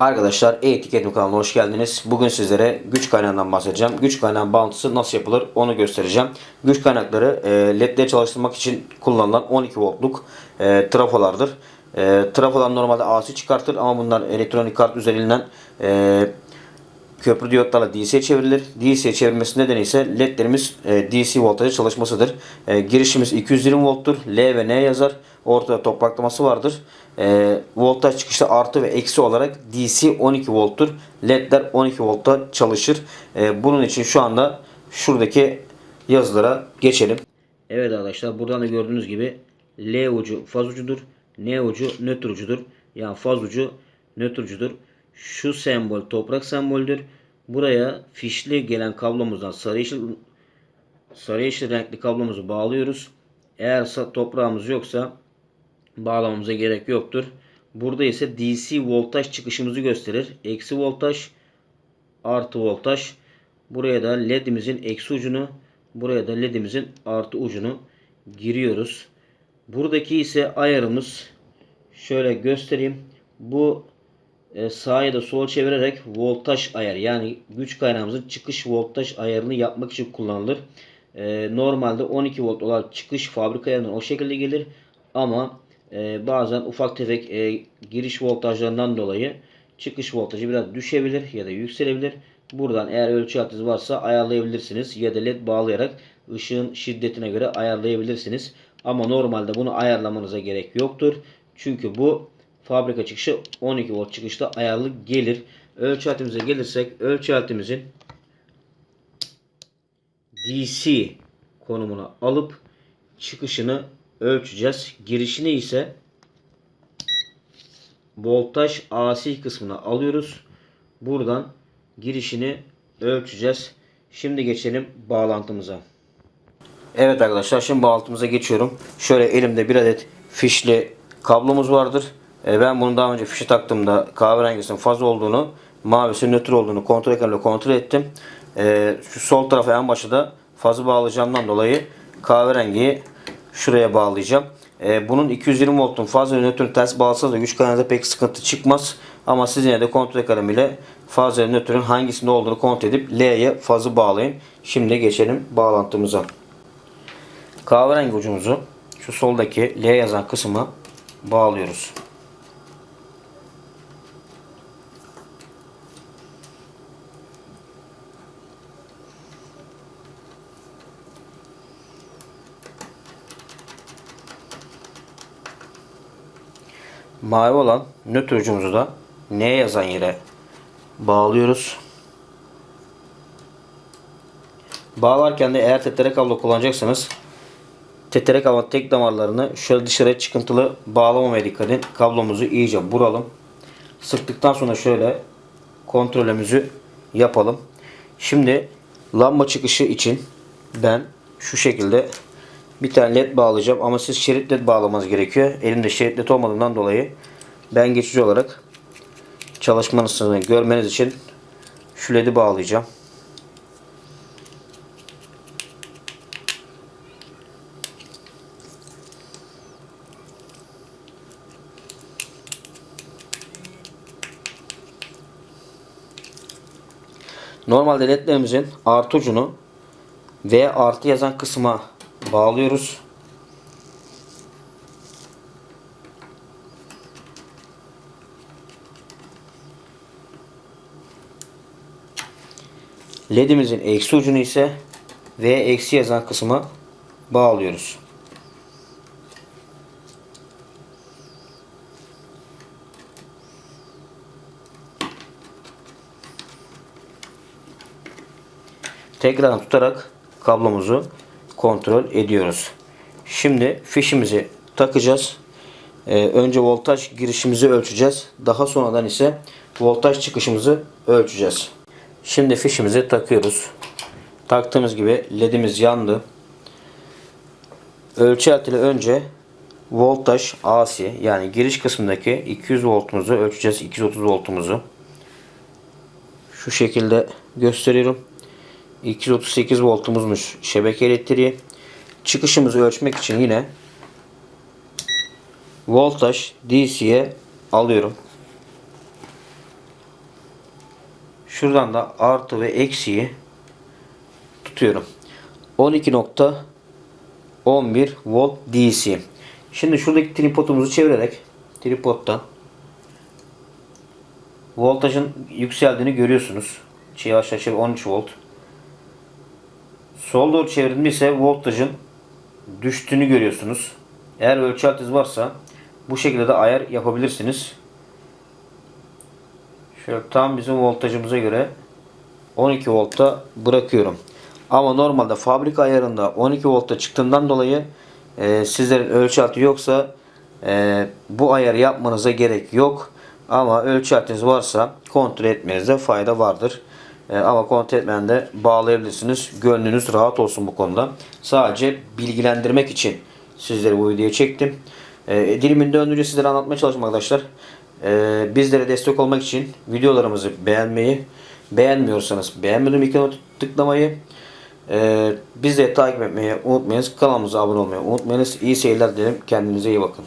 Arkadaşlar e-tiketim kanalına hoş geldiniz. Bugün sizlere güç kaynağından bahsedeceğim. Güç kaynağı bağlantısı nasıl yapılır onu göstereceğim. Güç kaynakları e, ledleri çalıştırmak için kullanılan 12 voltluk e, trafolardır. E, trafolar normalde AC çıkartır ama bunlar elektronik kart üzerinden e, köprü diyotlarla DC'ye çevrilir. DC'ye çevrilmesi nedeni ise ledlerimiz e, DC voltajı çalışmasıdır. E, girişimiz 220 volttur. L ve N yazar. Ortada topraklaması vardır. E, voltaj çıkışta artı ve eksi olarak DC 12 volttur. Ledler 12 voltta çalışır. Bunun için şu anda şuradaki yazılara geçelim. Evet arkadaşlar buradan da gördüğünüz gibi L ucu faz ucudur. N ucu nötr ucudur. Yani faz ucu nötr ucudur. Şu sembol toprak semboldür. Buraya fişli gelen kablomuzdan sarı yeşil sarı yeşil renkli kablomuzu bağlıyoruz. Eğer toprağımız yoksa bağlamamıza gerek yoktur. Burada ise DC voltaj çıkışımızı gösterir. Eksi voltaj artı voltaj. Buraya da ledimizin eksi ucunu buraya da ledimizin artı ucunu giriyoruz. Buradaki ise ayarımız şöyle göstereyim. Bu sağa ya da sola çevirerek voltaj ayarı yani güç kaynağımızın çıkış voltaj ayarını yapmak için kullanılır. E, normalde 12 volt olan çıkış fabrika ayarından o şekilde gelir ama e, bazen ufak tefek e, giriş voltajlarından dolayı çıkış voltajı biraz düşebilir ya da yükselebilir. Buradan eğer ölçü aletiniz varsa ayarlayabilirsiniz ya da led bağlayarak ışığın şiddetine göre ayarlayabilirsiniz. Ama normalde bunu ayarlamanıza gerek yoktur. Çünkü bu fabrika çıkışı 12 volt çıkışta ayarlı gelir. Ölçü aletimize gelirsek ölçü aletimizin DC konumuna alıp çıkışını ölçeceğiz. Girişini ise voltaj AC kısmına alıyoruz. Buradan girişini ölçeceğiz. Şimdi geçelim bağlantımıza. Evet arkadaşlar şimdi bağlantımıza geçiyorum. Şöyle elimde bir adet fişli kablomuz vardır. E, Ben bunu daha önce fişi taktığımda kahverengisinin faz olduğunu, mavisi nötr olduğunu kontrol ekranıyla kontrol ettim. E, Şu sol tarafa en başta da fazı bağlayacağımdan dolayı kahverengiyi şuraya bağlayacağım. E, Bunun 220 voltun faz ve nötrün ters bağlasanız da güç kaynağında pek sıkıntı çıkmaz. Ama siz yine de kontrol ekranıyla faz ve nötrün hangisinde olduğunu kontrol edip L'ye fazı bağlayın. Şimdi geçelim bağlantımıza. Kahverengi ucumuzu şu soldaki L yazan kısma bağlıyoruz. Mavi olan nötr ucumuzu da N yazan yere bağlıyoruz. Bağlarken de eğer tetere kablo kullanacaksanız tetere kablo tek damarlarını şöyle dışarı çıkıntılı bağlamamaya dikkat edin. Kablomuzu iyice buralım. Sıktıktan sonra şöyle kontrolümüzü yapalım. Şimdi lamba çıkışı için ben şu şekilde bir tane led bağlayacağım ama siz şerit led bağlamanız gerekiyor. Elimde şerit led olmadığından dolayı ben geçici olarak çalışmanızı görmeniz için şu ledi bağlayacağım. Normalde ledlerimizin artı ucunu V artı yazan kısma bağlıyoruz. LED'imizin eksi ucunu ise V eksi yazan kısma bağlıyoruz. Tekrar tutarak kablomuzu kontrol ediyoruz. Şimdi fişimizi takacağız. Ee, önce voltaj girişimizi ölçeceğiz. Daha sonradan ise voltaj çıkışımızı ölçeceğiz. Şimdi fişimizi takıyoruz. Taktığımız gibi ledimiz yandı. Ölçü aletiyle önce voltaj AC yani giriş kısmındaki 200 voltumuzu ölçeceğiz. 230 voltumuzu. Şu şekilde gösteriyorum. 238 voltumuzmuş şebeke elektriği. Çıkışımızı ölçmek için yine voltaj DC'ye alıyorum. Şuradan da artı ve eksiği tutuyorum. 12.11 volt DC. Şimdi şuradaki tripodumuzu çevirerek tripodtan voltajın yükseldiğini görüyorsunuz. Aşağı çevir 13 volt. Sol doğru çevirdiğimde ise voltajın düştüğünü görüyorsunuz. Eğer ölçü altınız varsa bu şekilde de ayar yapabilirsiniz. Şöyle tam bizim voltajımıza göre 12 voltta bırakıyorum. Ama normalde fabrika ayarında 12 voltta çıktığından dolayı e, sizlerin ölçü altı yoksa e, bu ayarı yapmanıza gerek yok. Ama ölçü altınız varsa kontrol etmenizde fayda vardır. E, ama kontrol bağlayabilirsiniz. Gönlünüz rahat olsun bu konuda. Sadece bilgilendirmek için sizlere bu videoyu çektim. E, dilimin döndüğünce sizlere anlatmaya çalıştım arkadaşlar. E, bizlere destek olmak için videolarımızı beğenmeyi, beğenmiyorsanız beğenmedim ikonuna tıklamayı, e, bizleri takip etmeyi unutmayınız. Kanalımıza abone olmayı unutmayınız. İyi seyirler dilerim. Kendinize iyi bakın.